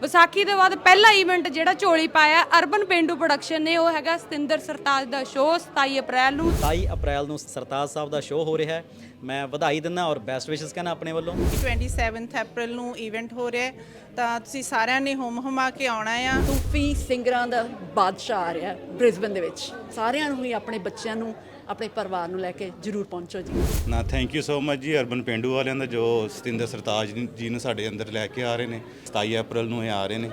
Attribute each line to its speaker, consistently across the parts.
Speaker 1: ਵਿਸਾਖੀ ਦੇ ਬਾਅਦ ਪਹਿਲਾ ਇਵੈਂਟ ਜਿਹੜਾ ਝੋਲੀ ਪਾਇਆ ਅਰਬਨ ਪੇਂਡੂ ਪ੍ਰੋਡਕਸ਼ਨ ਨੇ ਉਹ ਹੈਗਾ ਸਤਿੰਦਰ ਸਰਤਾਜ ਦਾ ਸ਼ੋਅ 27 ਅਪ੍ਰੈਲ ਨੂੰ।
Speaker 2: 27 ਅਪ੍ਰੈਲ ਨੂੰ ਸਰਤਾਜ ਸਾਹਿਬ ਦਾ ਸ਼ੋਅ ਹੋ ਰਿਹਾ ਹੈ। ਮੈਂ ਵਧਾਈ ਦਿੰਦਾ ਔਰ ਬੈਸਟ ਵਿਸ਼ੇਸ ਕਹਿਣਾ ਆਪਣੇ ਵੱਲੋਂ।
Speaker 3: 27th ਅਪ੍ਰੈਲ ਨੂੰ ਇਵੈਂਟ ਹੋ ਰਿਹਾ ਹੈ, ਤਾਂ ਤੁਸੀਂ ਸਾਰਿਆਂ ਨੇ ਹੁਮ ਹੁਮਾ ਕੇ ਆਉਣਾ ਆ।
Speaker 4: ਸੂਫੀ ਸਿੰਗਰਾਂ ਦਾ ਬਾਦਸ਼ਾਹ ਆ ਰਿਹਾ ਬ੍ਰਿਸਬਨ ਦੇ ਵਿੱਚ। ਸਾਰਿਆਂ ਨੂੰ ਹੀ ਆਪਣੇ ਬੱਚਿਆਂ ਨੂੰ ਆਪਣੇ ਪਰਿਵਾਰ ਨੂੰ ਲੈ ਕੇ ਜਰੂਰ ਪਹੁੰਚੋ ਜੀ।
Speaker 5: ਨਾ ਥੈਂਕ ਯੂ ਸੋ ਮਚ ਜੀ ਅਰਬਨ ਪੇਂਡੂ ਵਾਲਿਆਂ ਦਾ ਜੋ ਸਤਿੰਦਰ ਸਰਤਾਜ ਜੀ ਨੂੰ ਸਾਡੇ ਅੰਦਰ ਲੈ ਕੇ ਆ ਰਹੇ ਨੇ 27 ਅਪ੍ਰੈਲ ਨੂੰ ਇਹ ਆ ਰਹੇ ਨੇ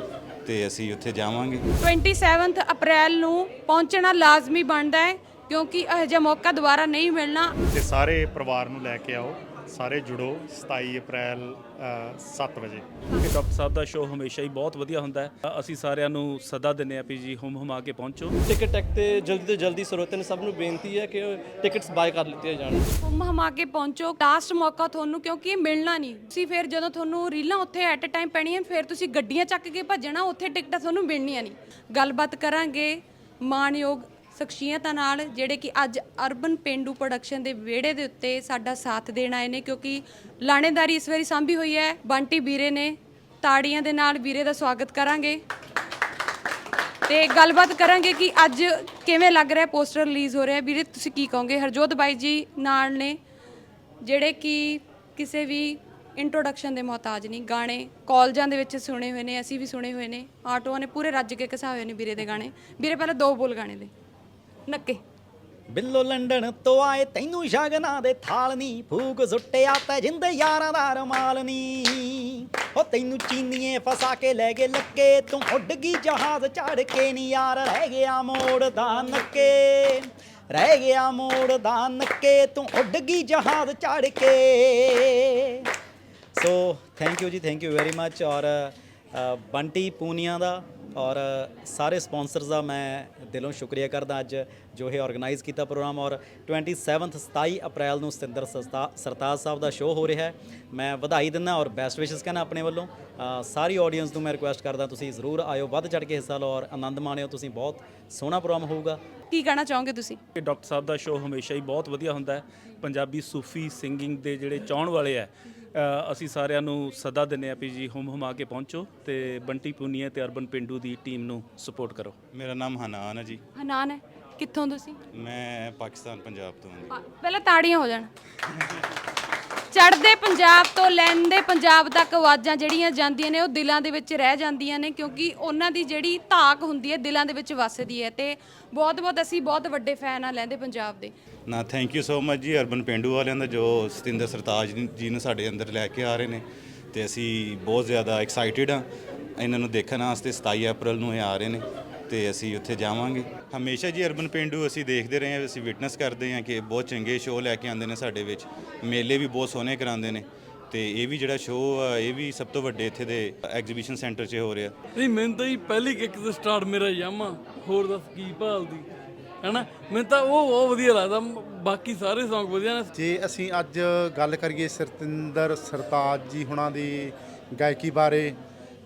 Speaker 5: ਤੇ ਅਸੀਂ ਉੱਥੇ ਜਾਵਾਂਗੇ।
Speaker 1: 27th ਅਪ੍ਰੈਲ ਨੂੰ ਪਹੁੰਚਣਾ ਲਾਜ਼ਮੀ ਬਣਦਾ ਹੈ ਕਿਉਂਕਿ ਇਹੋ ਜਿਹਾ ਮੌਕਾ ਦੁਬਾਰਾ ਨਹੀਂ ਮਿਲਣਾ।
Speaker 6: ਤੇ ਸਾਰੇ ਪਰਿਵਾਰ ਨੂੰ ਲੈ ਕੇ ਆਓ। ਸਾਰੇ ਜੁੜੋ 27 ਅਪ੍ਰੈਲ 7 ਵਜੇ।
Speaker 7: ਕਿ ਡਾਕਟਰ ਸਾਹਿਬ ਦਾ ਸ਼ੋਅ ਹਮੇਸ਼ਾ ਹੀ ਬਹੁਤ ਵਧੀਆ ਹੁੰਦਾ ਹੈ। ਅਸੀਂ ਸਾਰਿਆਂ ਨੂੰ ਸੱਦਾ ਦਿੰਦੇ ਆ ਵੀ ਜੀ ਹੁਮ ਹੁਮਾ ਕੇ ਪਹੁੰਚੋ।
Speaker 8: ਟਿਕਟ ਟੈਕ ਤੇ ਜਲਦੀ ਤੋਂ ਜਲਦੀ ਸਰੋਤਿਆਂ ਨੂੰ ਸਭ ਨੂੰ ਬੇਨਤੀ ਹੈ ਕਿ ਟਿਕਟਸ ਬਾਏ ਕਰ ਲਿੱਤੀਆਂ ਜਾਣ।
Speaker 1: ਹੁਮ ਹਮਾ ਕੇ ਪਹੁੰਚੋ ਲਾਸਟ ਮੌਕਾ ਤੁਹਾਨੂੰ ਕਿਉਂਕਿ ਇਹ ਮਿਲਣਾ ਨਹੀਂ। ਤੁਸੀਂ ਫਿਰ ਜਦੋਂ ਤੁਹਾਨੂੰ ਰੀਲਾਂ ਉੱਥੇ ਐਟ ਅ ਟਾਈਮ ਪੈਣੀਆਂ ਫਿਰ ਤੁਸੀਂ ਗੱਡੀਆਂ ਚੱਕ ਕੇ ਭੱਜਣਾ ਉੱਥੇ ਟਿਕਟਾਂ ਤੁਹਾਨੂੰ ਮਿਲਣੀਆਂ ਨਹੀਂ। ਗੱਲਬਾਤ ਕਰਾਂਗੇ ਮਾਣਯੋਗ ਸ਼ਖਸੀਅਤਾਂ ਨਾਲ ਜਿਹੜੇ ਕਿ ਅੱਜ ਅਰਬਨ ਪੇਂਡੂ ਪ੍ਰੋਡਕਸ਼ਨ ਦੇ ਵਿਹੜੇ ਦੇ ਉੱਤੇ ਸਾਡਾ ਸਾਥ ਦੇਣ ਆਏ ਨੇ, ਕਿਉਂਕਿ ਲਾਣੇਦਾਰੀ ਇਸ ਵਾਰੀ ਸਾਂਭੀ ਹੋਈ ਹੈ। ਬੰਟੀ ਵੀਰੇ ਨੇ ਤਾੜੀਆਂ ਦੇ ਨਾਲ ਵੀਰੇ ਦਾ ਸਵਾਗਤ ਕਰਾਂਗੇ। ਤੇ ਗੱਲਬਾਤ ਕਰਾਂਗੇ ਕਿ ਅੱਜ ਕਿਵੇਂ ਲੱਗ ਰਿਹਾ ਪੋਸਟਰ ਰਿਲੀਜ਼ ਹੋ ਰਿਹਾ। ਵੀਰੇ, ਤੁਸੀਂ ਕੀ ਕਹੋਗੇ? ਹਰਜੋਤ ਬਾਈ ਜੀ ਨਾਲ ਨੇ, ਜਿਹੜੇ ਕਿ ਕਿਸੇ ਵੀ ਇੰਟਰੋਡਕਸ਼ਨ ਦੇ ਮੁਹਤਾਜ ਨਹੀਂ, ਗਾਣੇ ਕਾਲਜਾਂ ਦੇ ਵਿੱਚ ਸੁਣੇ ਹੋਏ ਨੇ, ਅਸੀਂ ਵੀ ਸੁਣੇ ਹੋਏ ਨੇ। ਆਟੋਆਂ ਨੇ ਪੂਰੇ ਰੱਜ ਕੇ ਘਸਾ ਹੋਏ ਨੇ ਵੀਰੇ ਦੇ ਗਾਣੇ। ਵੀਰੇ, ਪਹਿਲਾਂ ਦੋ ਬੋਲ ਗਾਣੇ ਦੇ। ਨੱਕੇ।
Speaker 2: ਬਿੱਲੋ ਲੰਡਨ ਤੋਂ ਆਏ ਤੈਨੂੰ ਸ਼ਗਨਾਂ ਦੇ ਥਾਲ ਨੀ, ਫੂਕ ਸੁੱਟਿਆ ਤੈ ਜਿੰਦ ਯਾਰਾਂ ਦਾ ਰਮਾਲ ਨੀ। ਹੋ ਤੈਨੂੰ ਚੀਨੀਏ ਫਸਾ ਕੇ ਲੈ ਗਏ ਲੱਕੇ, ਤੂੰ ਉੱਡ ਗਈ ਜਹਾਜ਼ ਚੜ ਕੇ ਨੀ ਯਾਰ, ਰਹਿ ਗਿਆ ਮੋੜ ਦਾ ਨੱਕੇ। ਰਹਿ ਗਿਆ ਮੋੜ ਦਾ ਨੱਕੇ, ਤੂੰ ਉੱਡ ਗਈ ਜਹਾਜ਼ ਚੜ ਕੇ। ਸੋ ਥੈਂਕ ਯੂ ਜੀ ਥੈਂਕ ਯੂ ਵੈਰੀ ਮੱਚ ਔਰ ਬੰਟੀ ਪੂਨੀਆ ਦਾ ਔਰ ਸਾਰੇ ਸਪਾਂਸਰਸ ਦਾ ਮੈਂ ਦਿਲੋਂ ਸ਼ੁਕਰੀਆ ਕਰਦਾ ਅੱਜ ਜੋ ਇਹ ਆਰਗੇਨਾਈਜ਼ ਕੀਤਾ ਪ੍ਰੋਗਰਾਮ ਔਰ 27th 27 ਅਪ੍ਰੈਲ ਨੂੰ ਸਤਿੰਦਰ ਸਰਤਾ- ਸਰਤਾਜ ਸਾਹਿਬ ਦਾ ਸ਼ੋਅ ਹੋ ਰਿਹਾ ਹੈ। ਮੈਂ ਵਧਾਈ ਦਿੰਦਾ ਔਰ ਬੈਸਟ ਵਿਸ਼ੇਸ ਕਹਿਣਾ ਆਪਣੇ ਵੱਲੋਂ। ਸਾਰੀ ਆਡੀਅנס ਨੂੰ ਮੈਂ ਰਿਕੁਐਸਟ ਕਰਦਾ ਤੁਸੀਂ ਜ਼ਰੂਰ ਆਇਓ ਵੱਧ ਚੜ ਕੇ ਹਿੱਸਾ ਲਓ ਔਰ ਆਨੰਦ ਮਾਣਿਓ ਤੁਸੀਂ ਬਹੁਤ ਸੋਹਣਾ ਪ੍ਰੋਗਰਾਮ ਹੋਊਗਾ।
Speaker 1: ਕੀ ਕਹਿਣਾ ਚਾਹੋਗੇ ਤੁਸੀਂ?
Speaker 7: ਕਿ ਡਾਕਟਰ ਸਾਹਿਬ ਦਾ ਸ਼ੋਅ ਹਮੇਸ਼ਾ ਹੀ ਬਹੁਤ ਵਧੀਆ ਹੁੰਦਾ ਹੈ। ਪੰਜਾਬੀ ਸੂਫੀ ਸਿੰਗਿੰਗ ਦੇ ਜਿਹੜੇ ਚਾਹਣ ਵਾਲੇ ਆ ਅਸੀਂ ਸਾਰਿਆਂ ਨੂੰ ਸੱਦਾ ਦਿੰਦੇ ਆ ਵੀ ਜੀ ਹੁਮ ਹੁਮਾ ਕੇ ਪਹੁੰਚੋ ਤੇ ਬੰਟੀ ਪੂਨੀਆ ਤੇ ਅਰਬਨ ਪਿੰਡੂ ਦੀ ਟੀਮ ਨੂੰ ਸਪੋਰਟ ਕਰੋ।
Speaker 5: ਮੇਰਾ ਨਾਮ ਹਨਾਨ ਹੈ ਜੀ।
Speaker 1: ਹਨਾਨ ਹੈ। ਕਿੱਥੋਂ ਤੁਸੀਂ?
Speaker 5: ਮੈਂ ਪਾਕਿਸਤਾਨ ਪੰਜਾਬ ਤੋਂ ਹਾਂ ਜੀ।
Speaker 1: ਆ, ਪਹਿਲਾਂ ਤਾੜੀਆਂ ਹੋ ਜਾਣ। ਚੜ੍ਹਦੇ ਪੰਜਾਬ ਤੋਂ ਲੈਂਦੇ ਪੰਜਾਬ ਤੱਕ ਆਵਾਜ਼ਾਂ ਜਿਹੜੀਆਂ ਜਾਂਦੀਆਂ ਨੇ ਉਹ ਦਿਲਾਂ ਦੇ ਵਿੱਚ ਰਹਿ ਜਾਂਦੀਆਂ ਨੇ, ਕਿਉਂਕਿ ਉਹਨਾਂ ਦੀ ਜਿਹੜੀ ਧਾਕ ਹੁੰਦੀ ਹੈ ਦਿਲਾਂ ਦੇ ਵਿੱਚ ਵੱਸਦੀ ਹੈ ਤੇ ਬਹੁਤ ਬਹੁਤ ਅਸੀਂ ਬਹੁਤ ਵੱਡੇ ਫੈਨ ਆ ਲੈਂਦੇ ਪੰਜਾਬ ਦੇ।
Speaker 5: ਨਾ ਥੈਂਕ ਯੂ ਸੋ ਮਚ ਜੀ ਅਰਬਨ ਪੇਂਡੂ ਵਾਲਿਆਂ ਦਾ, ਜੋ ਸਤਿੰਦਰ ਸਰਤਾਜ ਜੀ ਨੂੰ ਸਾਡੇ ਅੰਦਰ ਲੈ ਕੇ ਆ ਰਹੇ ਨੇ ਤੇ ਅਸੀਂ ਬਹੁਤ ਜ਼ਿਆਦਾ ਐਕਸਾਈਟਿਡ ਆ ਇਹਨਾਂ ਨੂੰ ਦੇਖਣ ਵਾਸਤੇ 27 ਅਪ੍ਰੈਲ ਨੂੰ ਇਹ ਆ ਰਹੇ ਨੇ। ਤੇ ਅਸੀਂ ਉੱਥੇ ਜਾਵਾਂਗੇ। ਹਮੇਸ਼ਾ ਜੀ ਅਰਬਨ ਪੇਂਡੂ ਅਸੀਂ ਦੇਖਦੇ ਰਹੇ ਹਾਂ ਅਸੀਂ ਵਿਟਨੈਸ ਕਰਦੇ ਹਾਂ ਕਿ ਬਹੁਤ ਚੰਗੇ ਸ਼ੋਅ ਲੈ ਕੇ ਆਉਂਦੇ ਨੇ ਸਾਡੇ ਵਿੱਚ। ਮੇਲੇ ਵੀ ਬਹੁਤ ਸੋਹਣੇ ਕਰਾਉਂਦੇ ਨੇ। ਤੇ ਇਹ ਵੀ ਜਿਹੜਾ ਸ਼ੋਅ ਆ ਇਹ ਵੀ ਸਭ ਤੋਂ ਵੱਡੇ ਇੱਥੇ ਦੇ ਐਗਜ਼ੀਬਿਸ਼ਨ ਸੈਂਟਰ 'ਚ ਹੋ ਰਿਹਾ।
Speaker 9: ਨਹੀਂ ਮੈਨੂੰ ਤਾਂ ਹੀ ਪਹਿਲੀ ਕਿੱਕ ਤੋਂ ਸਟਾਰਟ ਮੇਰਾ ਯਾਮਾ। ਹੋਰ ਦੱਸ ਕੀ ਭਾਲਦੀ। ਹੈਨਾ? ਮੈਨੂੰ ਤਾਂ ਉਹ ਬਹੁਤ ਵਧੀਆ ਲੱਗਦਾ। ਬਾਕੀ ਸਾਰੇ Song ਵਧੀਆ ਨੇ।
Speaker 10: ਜੇ ਅਸੀਂ ਅੱਜ ਗੱਲ ਕਰੀਏ ਸਰਤਿੰਦਰ ਸਰਤਾਜ ਜੀ ਹੁਣਾਂ ਦੀ ਗਾਇਕੀ ਬਾਰੇ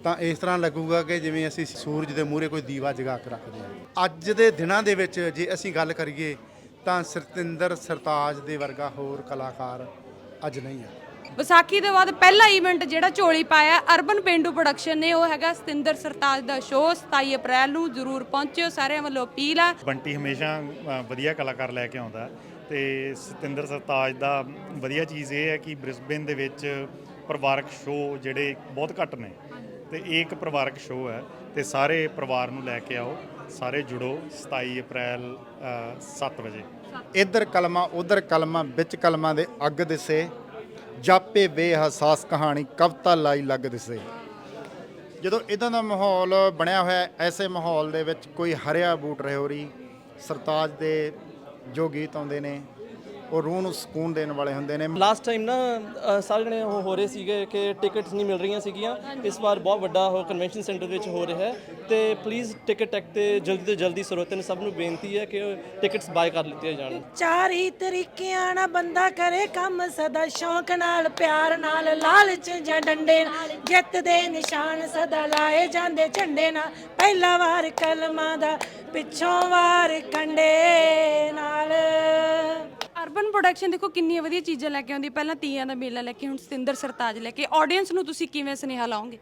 Speaker 10: ਤਾਂ ਇਸ ਤਰ੍ਹਾਂ ਲੱਗੂਗਾ ਕਿ ਜਿਵੇਂ ਅਸੀਂ ਸੂਰਜ ਦੇ ਮੂਹਰੇ ਕੋਈ ਦੀਵਾ ਜਗਾ ਕੇ ਰੱਖਦੇ ਹਾਂ। ਅੱਜ ਦੇ ਦਿਨਾਂ ਦੇ ਵਿੱਚ ਜੇ ਅਸੀਂ ਗੱਲ ਕਰੀਏ ਤਾਂ ਸਰਤਿੰਦਰ ਸਰਤਾਜ ਦੇ ਵਰਗਾ ਹੋਰ ਕਲਾਕਾਰ ਅੱਜ ਨਹੀਂ ਹੈ।
Speaker 1: ਵਿਸਾਖੀ ਦੇ ਬਾਅਦ ਪਹਿਲਾ ਇਵੈਂਟ ਜਿਹੜਾ ਝੋਲੀ ਪਾਇਆ ਅਰਬਨ ਪੇਂਡੂ ਪ੍ਰੋਡਕਸ਼ਨ ਨੇ ਉਹ ਹੈਗਾ ਸਤਿੰਦਰ ਸਰਤਾਜ ਦਾ ਸ਼ੋਅ 27 ਅਪ੍ਰੈਲ ਨੂੰ ਜ਼ਰੂਰ ਪਹੁੰਚਿਓ ਸਾਰਿਆਂ ਵੱਲੋਂ ਅਪੀਲ ਆ।
Speaker 6: ਬੰਟੀ ਹਮੇਸ਼ਾ ਅ, ਵਧੀਆ ਕਲਾਕਾਰ ਲੈ ਕੇ ਆਉਂਦਾ ਤੇ ਸਤਿੰਦਰ ਸਰਤਾਜ ਦਾ ਵਧੀਆ ਚੀਜ਼ ਇਹ ਹੈ ਕਿ ਬ੍ਰਿਸਬੇਨ ਦੇ ਵਿੱਚ ਪਰਿਵਾਰਕ ਸ਼ੋਅ ਜਿਹੜੇ ਬਹੁਤ ਘੱਟ ਨੇ। ਤੇ ਇਹ ਇੱਕ ਪਰਿਵਾਰਕ ਸ਼ੋਅ ਹੈ ਤੇ ਸਾਰੇ ਪਰਿਵਾਰ ਨੂੰ ਲੈ ਕੇ ਆਓ, ਸਾਰੇ ਜੁੜੋ 27 ਅਪ੍ਰੈਲ 7 ਵਜੇ।
Speaker 10: ਇੱਧਰ ਕਲਮਾ, ਉਧਰ ਕਲਮਾ, ਵਿੱਚ ਕਲਮਾਂ ਦੇ ਅੱਗ ਦਿਸੇ, ਜਾਪੇ ਬੇਹਸਾਸ ਕਹਾਣੀ ਕਵਤਾ ਲਾਈ ਲੱਗ ਦਿਸੇ। ਜਦੋਂ ਇਦਾਂ ਦਾ ਮਾਹੌਲ ਬਣਿਆ ਹੋਇਆ ਐਸੇ ਮਾਹੌਲ ਦੇ ਵਿੱਚ ਕੋਈ ਹਰਿਆ ਬੂਟ ਰਹੋਰੀ ਸਰਤਾਜ ਦੇ ਜੋ ਗੀਤ ਆਉਂਦੇ ਨੇ ਉਹ ਰੂਹ ਨੂੰ ਸਕੂਨ ਦੇਣ ਵਾਲੇ ਹੁੰਦੇ ਨੇ।
Speaker 8: ਲਾਸਟ ਟਾਈਮ ਨਾ ਅ, ਸਾਰੇ ਜਣੇ ਉਹ ਹੋ ਰਹੇ ਸੀਗੇ ਕਿ ਟਿਕਟਸ ਨਹੀਂ ਮਿਲ ਰਹੀਆਂ ਸੀਗੀਆਂ। ਇਸ ਵਾਰ ਬਹੁਤ ਵੱਡਾ ਉਹ ਕਨਵੈਨਸ਼ਨ ਸੈਂਟਰ ਵਿੱਚ ਹੋ ਰਿਹਾ ਹੈ। ਤੇ ਪਲੀਜ਼ ਟਿਕਟ ਟੈਕ ਤੇ ਜਲਦੀ ਤੋਂ ਜਲਦੀ ਸਰੋਤਿਆਂ ਨੂੰ ਸਭ ਨੂੰ ਬੇਨਤੀ ਹੈ ਕਿ ਟਿਕਟਸ ਬਾਏ ਕਰ ਲਿੱਤੀਆਂ ਜਾਣ।
Speaker 11: ਚਾਰੀ ਤਰੀਕਿਆਂ ਨਾਲ ਬੰਦਾ ਕਰੇ ਕੰਮ ਸਦਾ ਸ਼ੌਂਕ ਨਾਲ ਪਿਆਰ ਨਾਲ ਲਾਲਚ ਜਾਂ ਡੰਡੇ ਨਾਲ ਜਿੱਤ ਦੇ ਨਿਸ਼ਾਨ ਸਦਾ ਲਾਏ ਜਾਂਦੇ ਝੰਡੇ ਨਾਲ। ਪਹਿਲਾ ਵਾਰ ਕਲਮਾਂ ਦਾ ਪਿੱਛੋਂ ਵਾਰ ਕੰਡੇ ਨਾਲ।
Speaker 1: ਅਰਬਨ ਪ੍ਰੋਡਕਸ਼ਨ ਦੇਖੋ ਕਿੰਨੀਆਂ ਵਧੀਆ ਚੀਜ਼ਾਂ ਲੈ ਕੇ ਆਉਂਦੀ। ਪਹਿਲਾਂ ਤੀਆਂ ਦਾ ਮੇਲਾ ਲੈ ਕੇ ਹੁਣ ਸਤਿੰਦਰ ਸਰਤਾਜ ਲੈ ਕੇ। ਆਡੀਅנס ਨੂੰ ਤੁਸੀਂ ਕਿਵੇਂ ਸੁਨੇਹਾ ਲਾਓਗੇ?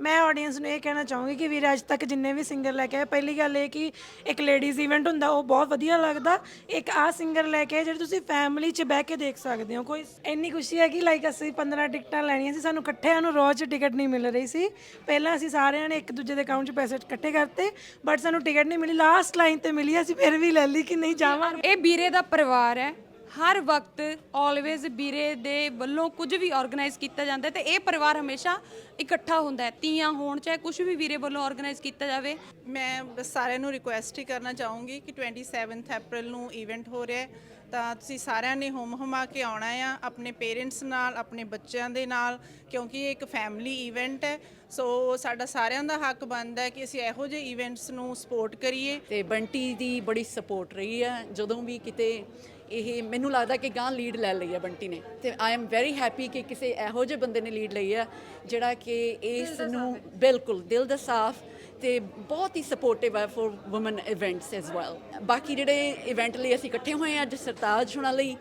Speaker 11: ਮੈਂ ਆਡੀਅנס ਨੂੰ ਇਹ ਕਹਿਣਾ ਚਾਹੂੰਗੀ ਕਿ ਵੀਰ ਅੱਜ ਤੱਕ ਜਿੰਨੇ ਵੀ ਸਿੰਗਰ ਲੈ ਕੇ ਆਏ ਪਹਿਲੀ ਗੱਲ ਇਹ ਕਿ ਇੱਕ ਲੇਡੀਜ਼ ਇਵੈਂਟ ਹੁੰਦਾ ਉਹ ਬਹੁਤ ਵਧੀਆ ਲੱਗਦਾ। ਇੱਕ ਆ ਸਿੰਗਰ ਲੈ ਕੇ ਆਏ ਜਿਹੜੇ ਤੁਸੀਂ ਫੈਮਿਲੀ 'ਚ ਬਹਿ ਕੇ ਦੇਖ ਸਕਦੇ ਹੋ। ਕੋਈ ਇੰਨੀ ਖੁਸ਼ੀ ਹੈ ਕਿ ਲਾਈਕ ਅਸੀਂ 15 ਟਿਕਟਾਂ ਲੈਣੀਆਂ ਸੀ ਸਾਨੂੰ ਇਕੱਠਿਆਂ ਨੂੰ ਰੋਜ਼ ਟਿਕਟ ਨਹੀਂ ਮਿਲ ਰਹੀ ਸੀ। ਪਹਿਲਾਂ ਅਸੀਂ ਸਾਰਿਆਂ ਨੇ ਇੱਕ ਦੂਜੇ ਦੇ ਅਕਾਊਂਟ 'ਚ ਪੈਸੇ ਇਕੱਠੇ ਕਰਤੇ ਬਟ ਸਾਨੂੰ ਟਿਕਟ ਨਹੀਂ ਮਿਲੀ। ਲਾਸਟ ਲਾਈਨ ਤੇ ਮਿਲੀ ਅਸੀਂ ਫਿਰ ਵੀ ਲੈ ਲਈ ਕਿ ਨਹੀਂ ਜਾਵਾਂ
Speaker 1: ਇਹ ਵੀਰੇ ਦਾ ਪਰਿਵਾਰ ਹੈ। ਹਰ ਵਕਤ ਆਲਵੇਜ਼ ਵੀਰੇ ਦੇ ਵੱਲੋਂ ਕੁਝ ਵੀ ਆਰਗੇਨਾਈਜ਼ ਕੀਤਾ ਜਾਂਦਾ ਹੈ ਤੇ ਇਹ ਪਰਿਵਾਰ ਹਮੇਸ਼ਾ ਇਕੱਠਾ ਹੁੰਦਾ ਹੈ। ਤੀਆਂ ਹੋਣ ਚਾਹੇ ਕੁਝ ਵੀ ਵੀਰੇ ਵੱਲੋਂ ਆਰਗੇਨਾਈਜ਼ ਕੀਤਾ ਜਾਵੇ।
Speaker 3: ਮੈਂ ਬਸ ਸਾਰਿਆਂ ਨੂੰ ਰਿਕੁਐਸਟ ਹੀ ਕਰਨਾ ਚਾਹੂੰਗੀ ਕਿ 27th ਅਪ੍ਰੈਲ ਨੂੰ ਇਵੈਂਟ ਹੋ ਰਿਹਾ ਹੈ ਤਾਂ ਤੁਸੀਂ ਸਾਰਿਆਂ ਨੇ ਹੁਮ ਹੁਮਾ ਕੇ ਆਉਣਾ ਆ ਆਪਣੇ ਪੇਰੈਂਟਸ ਨਾਲ ਆਪਣੇ ਬੱਚਿਆਂ ਦੇ ਨਾਲ ਕਿਉਂਕਿ ਇਹ ਇੱਕ ਫੈਮਿਲੀ ਇਵੈਂਟ ਹੈ। ਸੋ ਸਾਡਾ ਸਾਰਿਆਂ ਦਾ ਹੱਕ ਬਣਦਾ ਹੈ ਕਿ ਅਸੀਂ ਇਹੋ ਜਿਹੇ ਇਵੈਂਟਸ ਨੂੰ ਸਪੋਰਟ ਕਰੀਏ।
Speaker 4: ਤੇ ਬੰਟੀ ਦੀ ਬੜੀ ਸਪੋਰਟ ਰਹੀ ਹੈ। ਜਦੋਂ ਵੀ ਕਿਤੇ ਇਹ ਮੈਨੂੰ ਲੱਗਦਾ ਕਿ ਗਾਂ ਲੀਡ ਲੈ ਲਈ ਹੈ ਬੰਟੀ ਨੇ। ਤੇ ਆਈ ਐਮ ਵੈਰੀ ਹੈਪੀ ਕਿ ਕਿਸੇ ਇਹੋ ਜਿਹੇ ਬੰਦੇ ਨੇ ਲੀਡ ਲਈ ਹੈ ਜਿਹੜਾ ਕਿ ਇਸ ਨੂੰ ਬਿਲਕੁਲ ਦਿਲ ਦਾ ਸਾਫ਼ ਤੇ ਬਹੁਤ ਹੀ ਸਪੋਰਟਿਵ ਹੈ for women events as well ਬਾਕੀ ਜਿਹੜੇ ਇਵੈਂਟ ਲਈ ਅਸੀਂ ਇਕੱਠੇ ਹੋਏ ਹਾਂ ਅੱਜ ਸਰਤਾਜ ਹੁਣਾਂ ਲਈ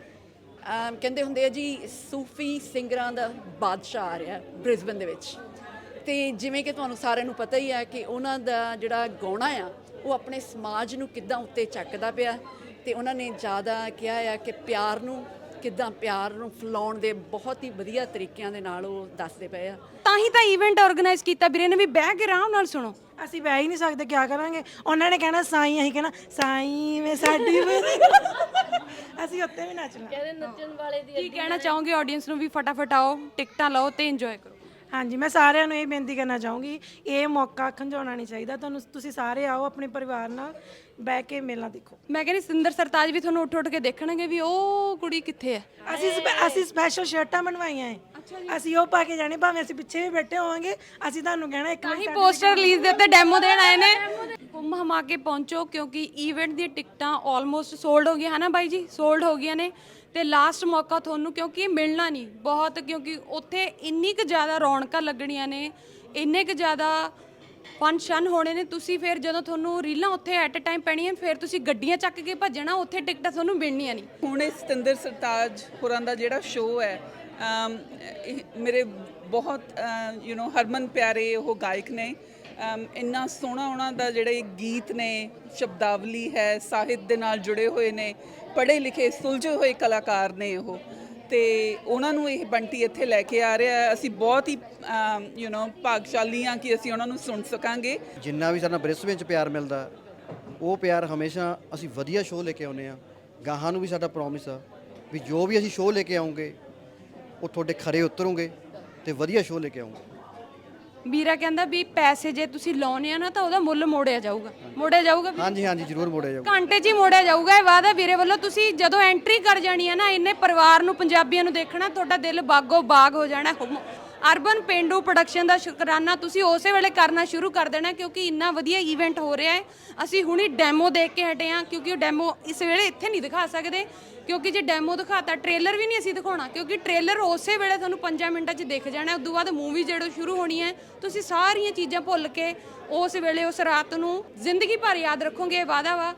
Speaker 4: ਕਹਿੰਦੇ ਹੁੰਦੇ ਆ ਜੀ ਸੂਫੀ ਸਿੰਗਰਾਂ ਦਾ ਬਾਦਸ਼ਾਹ ਆ ਰਿਹਾ ਬ੍ਰਿਸਬਨ ਦੇ ਵਿੱਚ। ਤੇ ਜਿਵੇਂ ਕਿ ਤੁਹਾਨੂੰ ਸਾਰਿਆਂ ਨੂੰ ਪਤਾ ਹੀ ਹੈ ਕਿ ਉਹਨਾਂ ਦਾ ਜਿਹੜਾ ਗਾਉਣਾ ਆ ਉਹ ਆਪਣੇ ਸਮਾਜ ਨੂੰ ਕਿੱਦਾਂ ਉੱਤੇ ਚੱਕਦਾ ਪਿਆ ਤੇ ਉਹਨਾਂ ਨੇ ਜ਼ਿਆਦਾ ਕਿਹਾ ਆ ਕਿ ਪਿਆਰ ਨੂੰ ਕਿੱਦਾਂ ਪਿਆਰ ਨੂੰ ਫਲਾਉਣ ਦੇ ਬਹੁਤ ਹੀ ਵਧੀਆ ਤਰੀਕਿਆਂ ਦੇ ਨਾਲ ਉਹ ਦੱਸਦੇ ਪਏ ਆ।
Speaker 1: ਤਾਂ ਹੀ ਤਾਂ ਇਵੈਂਟ ਆਰਗੇਨਾਈਜ਼ ਕੀਤਾ। ਵੀਰੇ ਨੇ ਵੀ ਬਹਿ ਕੇ ਆਰਾਮ ਨਾਲ ਸੁਣੋ।
Speaker 11: ਅਸੀਂ ਬਹਿ ਹੀ ਨਹੀਂ ਸਕਦੇ ਕੀ ਕਰਾਂਗੇ? ਉਹਨਾਂ ਨੇ ਕਹਿਣਾ ਸਾਈਂ ਅਸੀਂ ਕਹਿਣਾ ਸਾਈਂ ਵੇ ਸਾਡੀ ਮੇਰੀ ਅਸੀਂ ਉੱਤੇ ਵੀ ਨੱਚਣਾ
Speaker 1: ਕੀ ਕਹਿਣਾ ਚਾਹੋਗੇ ਆਡੀਅנס ਨੂੰ ਵੀ? ਫਟਾਫਟ ਆਓ ਟਿਕਟਾਂ ਲਓ ਤੇ ਇੰਜੋਏ ਕਰੋ।
Speaker 11: ਹਾਂਜੀ ਮੈਂ ਸਾਰਿਆਂ ਨੂੰ ਇਹ ਬੇਨਤੀ ਕਰਨਾ ਚਾਹੂੰਗੀ ਇਹ ਮੌਕਾ ਖੰਜਾਉਣਾ ਨਹੀਂ ਚਾਹੀਦਾ। ਤੁਹਾਨੂੰ ਤੁਸੀਂ ਸਾਰੇ ਆਓ ਆਪਣੇ ਪਰਿਵਾਰ ਨਾਲ। ਬਹਿ ਕੇ ਮੇਲਾ ਦੇਖੋ।
Speaker 1: ਮੈਂ ਕਹਿੰਦੀ ਸਿੰਦਰ ਸਰਤਾਜ ਵੀ ਤੁਹਾਨੂੰ ਉੱਠ ਉੱਠ ਕੇ ਦੇਖਣਗੇ ਵੀ ਉਹ ਕੁੜੀ ਕਿੱਥੇ ਹੈ?
Speaker 11: ਅਸੀਂ ਸਪੈ- ਅਸੀਂ ਸਪੈਸ਼ਲ ਸ਼ਰਟਾਂ ਬਣਵਾਈਆਂ ਹੈ ਅਸੀਂ ਉਹ ਪਾ ਕੇ ਜਾਣੇ ਭਾਵੇਂ ਅਸੀਂ ਪਿੱਛੇ ਵੀ ਬੈਠੇ ਹੋਵਾਂਗੇ ਅਸੀਂ ਤੁਹਾਨੂੰ ਕਹਿਣਾ ਇੱਕ
Speaker 1: ਹੀ ਪੋਸਟਰ ਰਿਲੀਜ਼ ਦੇ ਉੱਤੇ ਡੈਮੋ ਦੇਣ ਆਏ ਨੇ। ਹੁਮ ਹਮਾ ਕੇ ਪਹੁੰਚੋ ਕਿਉਂਕਿ ਇਵੈਂਟ ਦੀਆਂ ਟਿਕਟਾਂ ਆਲਮੋਸਟ ਸੋਲਡ ਹੋ ਗਈਆਂ ਹੈ ਨਾ ਬਾਈ ਜੀ? ਸੋਲਡ ਹੋ ਗਈਆਂ ਨੇ। ਤੇ ਲਾਸਟ ਮੌਕਾ ਤੁਹਾਨੂੰ ਕਿਉਂਕਿ ਇਹ ਮਿਲਣਾ ਨਹੀਂ ਬਹੁਤ ਕਿਉਂਕਿ ਉੱਥੇ ਇੰਨੀ ਕੁ ਜ਼ਿਆਦਾ ਰੌਣਕਾਂ ਲੱਗਣੀਆਂ ਨੇ ਇੰਨੇ ਕੁ ਜ਼ਿਆਦਾ ਫੰਕਸ਼ਨ ਹੋਣੇ ਨੇ? ਤੁਸੀਂ ਫਿਰ ਜਦੋਂ ਤੁਹਾਨੂੰ ਰੀਲਾਂ ਉੱਥੇ ਐਟ ਅ ਟਾਈਮ ਪੈਣੀਆਂ ਫਿਰ ਤੁਸੀਂ ਗੱਡੀਆਂ ਚੱਕ ਕੇ ਭੱਜਣਾ ਉੱਥੇ ਟਿਕਟਾਂ ਤੁਹਾਨੂੰ ਮਿਲਣੀਆਂ ਨਹੀਂ।
Speaker 12: ਹੁਣ ਇਹ ਸਤਿੰਦਰ ਸਰਤਾਜ ਹੋਰਾਂ ਦਾ ਜਿਹੜਾ ਸ਼ੋਅ ਹੈ ਅਮ, ਇਹ ਮੇਰੇ ਬਹੁਤ ਯੂ نو ਹਰਮਨ ਪਿਆਰੇ ਉਹ ਗਾਇਕ ਨੇ। ਅਮ, ਇੰਨਾ ਸੋਹਣਾ ਉਹਨਾਂ ਦਾ ਜਿਹੜੇ ਗੀਤ ਨੇ ਸ਼ਬਦਾਵਲੀ ਹੈ ਸਾਹਿਤ ਦੇ ਨਾਲ ਜੁੜੇ ਹੋਏ ਨੇ ਪੜ੍ਹੇ ਲਿਖੇ ਸੁਲਝੇ ਹੋਏ ਕਲਾਕਾਰ ਨੇ ਉਹ। ਤੇ ਉਹਨਾਂ ਨੂੰ ਇਹ ਬੰਟੀ ਇੱਥੇ ਲੈ ਕੇ ਆ ਰਿਹਾ ਅਸੀਂ ਬਹੁਤ ਹੀ ਯੂ نو ਭਾਗਸ਼ਾਲੀ ਹਾਂ ਕਿ ਅਸੀਂ ਉਹਨਾਂ ਨੂੰ ਸੁਣ ਸਕਾਂਗੇ।
Speaker 13: ਜਿੰਨਾ ਵੀ ਸਾਡਾ ਬ੍ਰਿਸਬੇਨ ਚ ਪਿਆਰ ਮਿਲਦਾ, ਉਹ ਪਿਆਰ ਹਮੇਸ਼ਾ ਅਸੀਂ ਵਧੀਆ ਸ਼ੋਅ ਲੈ ਕੇ ਆਉਨੇ ਆ ਗਾਹਾਂ ਨੂੰ ਵੀ ਸਾਡਾ ਪ੍ਰੋਮਿਸ ਆ ਵੀ ਜੋ ਵੀ ਅਸੀਂ ਸ਼ੋਅ ਲੈ ਕੇ ਆਉਂਗੇ, ਉਹ ਤੁਹਾਡੇ ਖਰੇ ਉਤਰੋਗੇ ਤੇ ਵਧੀਆ ਸ਼ੋਅ ਲੈ ਕੇ ਆਉਂਗੇ।
Speaker 1: ਵੀਰਾ ਕਹਿੰਦਾ ਵੀ ਪੈਸੇ ਜੇ ਤੁਸੀਂ ਲਾਉਣੇ ਆ ਨਾ ਤਾਂ ਉਹਦਾ ਮੁੱਲ ਮੋੜਿਆ ਜਾਊਗਾ ਮੋੜਿਆ ਜਾਊਗਾ ਵੀ?
Speaker 13: ਹਾਂਜੀ ਹਾਂਜੀ ਜ਼ਰੂਰ ਮੋੜਿਆ ਜਾਊਗਾ
Speaker 1: ਘੰਟੇ 'ਚ ਹੀ ਮੋੜਿਆ ਜਾਊਗਾ ਇਹ ਵਾਦਾ ਵੀਰੇ ਵੱਲੋਂ ਤੁਸੀਂ ਜਦੋਂ ਐਂਟਰੀ ਕਰ ਜਾਣੀ ਹੈ ਨਾ ਇੰਨੇ ਪਰਿਵਾਰ ਨੂੰ ਪੰਜਾਬੀਆਂ ਨੂੰ ਦੇਖਣਾ ਤੁਹਾਡਾ ਦਿਲ ਬਾਗੋ ਬਾਗ ਹੋ ਜਾਣਾ ਹੁਮ- ਅਰਬਨ ਪੇਂਡੂ ਪ੍ਰੋਡਕਸ਼ਨ ਦਾ ਸ਼ੁਕਰਾਨਾ, ਤੁਸੀਂ ਉਸੇ ਵੇਲੇ ਕਰਨਾ ਸ਼ੁਰੂ ਕਰ ਦੇਣਾ ਕਿਉਂਕਿ ਇੰਨਾ ਵਧੀਆ ਈਵੈਂਟ ਹੋ ਰਿਹਾ ਹੈ। ਅਸੀਂ ਹੁਣੀ ਡੈਮੋ ਦੇਖ ਕੇ ਹਟੇ ਹਾਂ ਕਿਉਂਕਿ ਉਹ ਡੈਮੋ ਇਸ ਵੇਲੇ ਇੱਥੇ ਨਹੀਂ ਦਿਖਾ ਸਕਦੇ। ਕਿਉਂਕਿ ਜੇ ਡੈਮੋ ਦਿਖਾਤਾ ਟ੍ਰੇਲਰ ਵੀ ਨਹੀਂ ਅਸੀਂ ਦਿਖਾਉਣਾ ਕਿਉਂਕਿ ਟ੍ਰੇਲਰ ਉਸੇ ਵੇਲੇ ਤੁਹਾਨੂੰ 5 ਮਿੰਟਾਂ 'ਚ ਦਿਖ ਜਾਣਾ ਉਸ ਤੋਂ ਬਾਅਦ ਮੂਵੀ ਜਦੋਂ ਸ਼ੁਰੂ ਹੋਣੀ ਹੈ, ਤੁਸੀਂ ਸਾਰੀਆਂ ਚੀਜ਼ਾਂ ਭੁੱਲ ਕੇ ਉਸ ਵੇਲੇ, ਉਸ ਰਾਤ ਨੂੰ ਜ਼ਿੰਦਗੀ ਭਰ ਯਾਦ ਰੱਖੋਗੇ ਇਹ ਵਾਦਾ ਵਾ